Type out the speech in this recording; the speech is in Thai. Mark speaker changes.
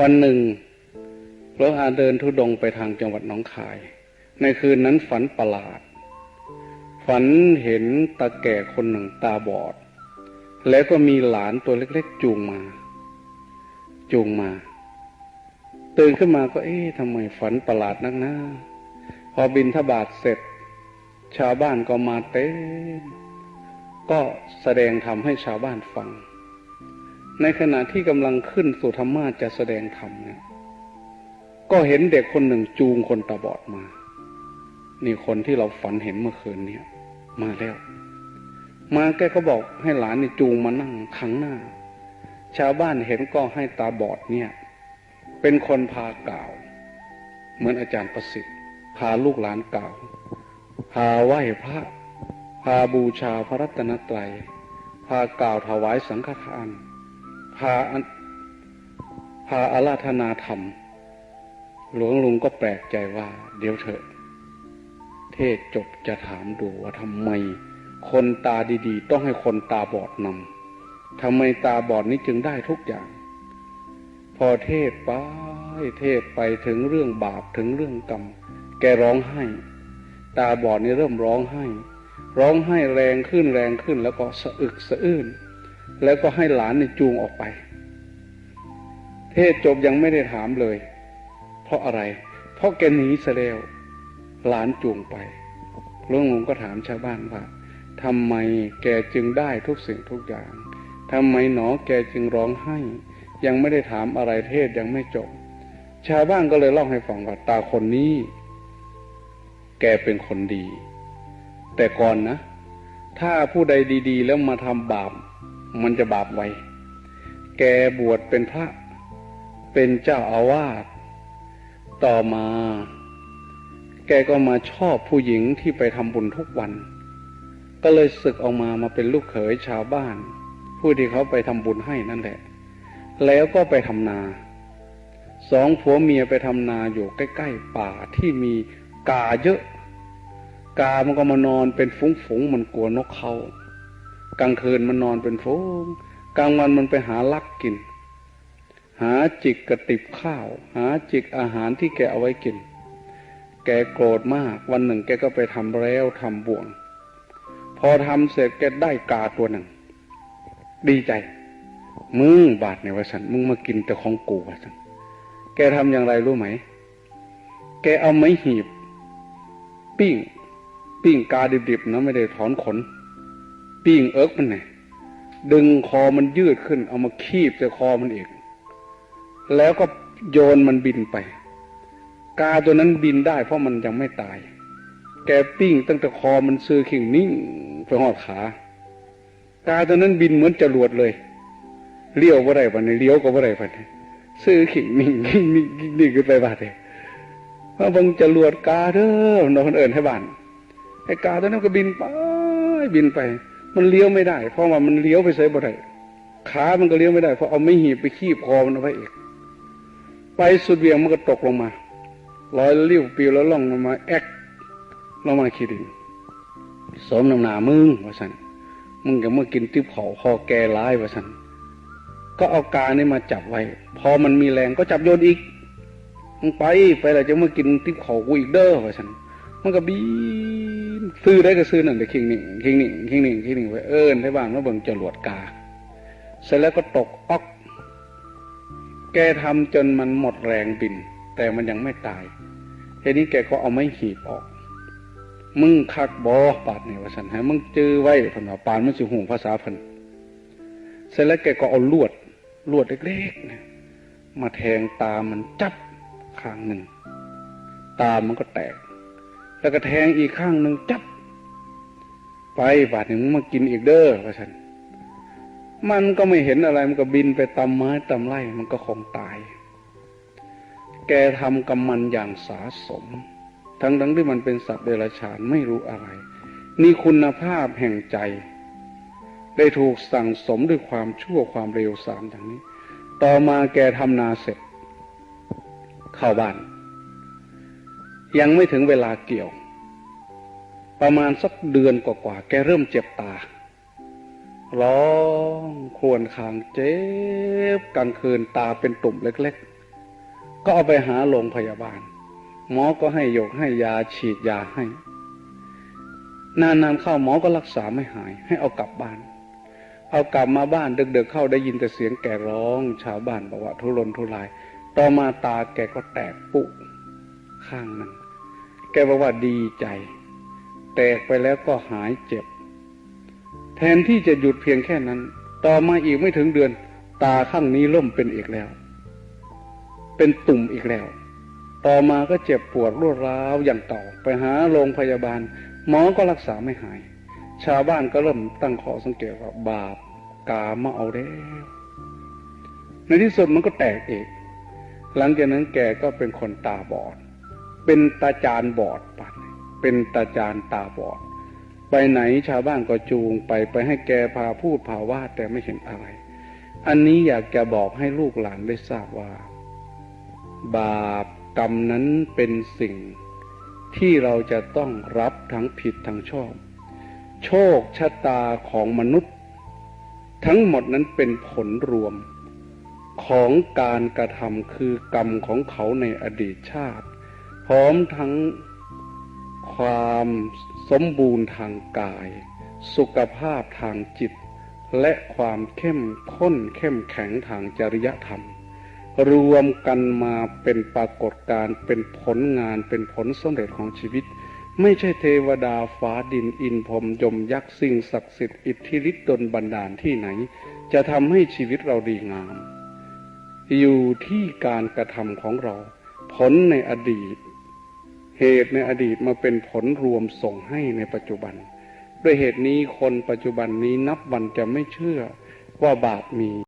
Speaker 1: วันหนึ่งหลวงอาเดินทุดงไปทางจังหวัดหนองคาย ในคืนนั้นฝันประหลาด ฝันเห็นตาแก่คนหนึ่งตาบอด แล้วก็มีหลานตัวเล็กๆ จูงมา จูงมา ตื่นขึ้นมาก็เอ๊ะทำไมฝันประหลาดนักนะพอบินทบาทเสร็จ ชาวบ้านก็มาเต็มก็แสดงธรรมให้ชาวบ้านฟัง ในขณะที่กำลังขึ้นสู่ธรรมาจะแสดงธรรมเนี่ยก็เห็นเด็กคนหนึ่งจูงคนตาบอดมา นี่คนที่เราฝันเห็นเมื่อคืนเนี่ยมาแล้ว มาแกก็บอกให้หลานนี่จูงมานั่งข้างหน้า ชาวบ้านเห็นก็ให้ตาบอดเนี่ย เป็นคนพากล่าว เหมือนอาจารย์ประสิทธิ์พาลูกหลานกล่าวพาไหว้พระพาบูชาพระรัตนตรัยพากล่าวถวายสังฆทาน พาพาอาราธนาธรรม หลวงลุงก็แปลกใจว่า เดี๋ยวเถอะ เทศจบจะถามดูว่าทำไม คนตาดีๆ ต้องให้คนตาบอดนำทำไมตาบอดนี้จึงได้ทุกอย่าง พอเทศไปเทศไปถึงเรื่องบาปถึงเรื่องกรรม แกร้องไห้ ตาบอดนี่เริ่มร้องไห้ ร้องไห้แรงขึ้นแรงขึ้นแล้วก็สะอึกสะอื้น แล้วก็ให้หลานนี่จูงออกไป เทศจบยังไม่ได้ถามเลย เพราะอะไร เพราะแกหนีซะแล้ว หลานจูงไปหลวงลุงก็ถามชาวบ้านว่าทำไมแกจึงได้ทุกสิ่งทุกอย่างทำไมหนอแกจึงร้องไห้ ยังไม่ได้ถามอะไรเทศยังไม่จบ ชาวบ้านก็เลยเล่าให้ฟังว่าตาคนนี้ แกเป็นคนดี แต่ก่อนนะ ถ้าผู้ใดดี ๆ แล้วมาทำบาป มันจะบาปไวแกบวชเป็นพระ เป็นเจ้าอาวาสต่อมา แกก็มาชอบผู้หญิงที่ไปทำบุญทุกวัน ก็เลยศึกออกมามาเป็นลูกเขยชาวบ้าน ผู้ที่เขาไปทำบุญให้นั่นแหละ แล้วก็ไปทำนาสองผัวเมียไปทำนาอยู่ใกล้ ๆ ป่าที่มีกาเยอะ กามันก็มานอนเป็นฝูงๆมันกลัวนกเขา กลางคืนมันนอนเป็นฝูงกลางวันมันไปหาลักกิน หาจิกกระติบข้าว หาจิกอาหารที่แกเอาไว้กิน แกโกรธมาก วันหนึ่งแกก็ไปทำแล้วทำบ่วง พอทำเสร็จแกได้กาตัวหนึ่ง ดีใจ มึงบาดในวสันมึงมากินแต่ของกูวสันแกทำอย่างไรรู้ไหม แกเอาไม้หีบ ปิ้ง ปิ้งกาดิบๆนะไม่ได้ถอนขน ปิ้งเอิกมันไงดึงคอมันยืดขึ้น เอามาคีบใส่คอมันอีก แล้วก็โยนมันบินไป กาตัวนั้นบินได้เพราะมันยังไม่ตาย แกปิ้งตั้งแต่คอมันซื้อขิงนิ่งไปหอดขากาตัวนั้นบินเหมือนจรวดเลยเลี้ยวก็ได้ปะเนี่ยเลี้ยวก็บ่ได้ปะเนี่ยซื้อขิงนิ่งนิ่งนิ่งนิ่งขึ้นไปบาดเลยพระบังจรวดกาเด้อนอนเอิญให้บ้านไอ้กาตัวนั้นก็บินไปบินไป มันเลี้ยวไม่ได้ เพราะว่ามันเลี้ยวไปใส่บ่ได้ขามันก็เลี้ยวไม่ได้ เพราะเอาไม่หีบไปขี้คอมันเอาไว้อีกไปสุดเวียงมันก็ตกลงมาลอยเลี้ยวปิวแล้วล่องลงมาแอกลงมาขี้ดินสมน้ำหนามึงว่าสันมึงจะเมื่อกินติ๊บเขาคอแกร้ายว่าสันก็เอากานี่มาจับไว้ พอมันมีแรงก็จับโยนอีกมึงไปไปแล้วจะเมื่อกินติ๊บเขากูอีกเด้อว่าสัน มันก็บีนซื้อได้ก็ซื้อนั่นแต่คิงหนึ่งคิงหนึ่งคิงหนึ่งคิงหนึ่งไว้เอิญให้บ้านว่าเบิ่งจรวดกา เสร็จแล้วก็ตกออก แกทำจนมันหมดแรงบินแต่มันยังไม่ตายทีนี้แกก็เอาไม้หีบออก มึงคักบอปาดเนี่ยวสันให้มึงจื้อไว้พันว่าปานมันสิหูภาษาพันเสร็จแล้วแกก็เอาลวดลวดเล็กๆนะมาแทงตามันจับข้างหนึ่ง ตามันก็แตก แล้วก็แทงอีกข้างหนึ่งจับ ไปบาดหนึ่งมากินอีกเด้อว่าฉันมันก็ไม่เห็นอะไรมันก็บินไปตามไม้ตามไร่มันก็คงตาย แกทำกรรมันอย่างสาสม ทั้งทั้งที่มันเป็นสัตว์เดรัจฉานไม่รู้อะไร นี่คุณภาพแห่งใจ ได้ถูกสั่งสมด้วยความชั่วความเร็วสามอย่างนี้ ต่อมาแกทำนาเสร็จ เข้าบ้าน ยังไม่ถึงเวลาเกี่ยว ประมาณสักเดือนกว่าๆแกเริ่มเจ็บตา ร้องครวญคางเจ็บกลางคืนตาเป็นตุ่มเล็ก ๆ ก็เอาไปหาโรงพยาบาล หมอก็ให้ยกให้ยาฉีดยาให้ นานๆเข้าหมอก็รักษาไม่หาย ให้เอากลับบ้านเอากลับมาบ้านดึกๆเข้าได้ยินแต่เสียงแกร้องชาวบ้านบอกว่าทุรนทุราย ต่อมาตาแกก็แตกปุข้างนั้น แกบอกว่าดีใจ แตกไปแล้วก็หายเจ็บ แทนที่จะหยุดเพียงแค่นั้น ต่อมาอีกไม่ถึงเดือน ตาข้างนี้เริ่มเป็นอีกแล้ว เป็นตุ่มอีกแล้ว ต่อมาก็เจ็บปวดรวดร้าวอย่างเก่าไปหาโรงพยาบาล หมอก็รักษาไม่หาย ชาวบ้านก็เริ่มตั้งข้อสังเกตว่าบาปกามาเอาแล้ว ในที่สุดมันก็แตกเองหลังจากนั้นแกก็เป็นคนตาบอด เป็นตาจานบอดปัดเป็นตาจานตาบอด ไปไหนชาวบ้านก็จูงไปไปให้แกพาพูดพาว่าแต่ไม่เห็นอะไร อันนี้อยากจะบอกให้ลูกหลานได้ทราบว่า บาปกรรมนั้นเป็นสิ่งที่เราจะต้องรับทั้งผิดทั้งชอบ โชคชะตาของมนุษย์ ทั้งหมดนั้นเป็นผลรวมของการกระทำคือกรรมของเขาในอดีตชาติ ร้อมทั้งความสมบูรณ์ทางกาย สุขภาพทางจิต และความเข้มข้นเข้มแข็งทางจริยธรรม รวมกันมาเป็นปรากฏการณ์เป็นผลงานเป็นผลสำเร็จของชีวิต ไม่ใช่เทวดาฟ้าดินอินพรมยมยักษ์สิ่งศักดิ์สิทธิ์อิทธิฤทธิ์ดลบันดาลที่ไหน จะทำให้ชีวิตเราดีงาม อยู่ที่การกระทำของเรา ผลในอดีต เหตุในอดีตมาเป็นผลรวมส่งให้ในปัจจุบัน ด้วยเหตุนี้คนปัจจุบันนี้นับวันจะไม่เชื่อว่าบาปมี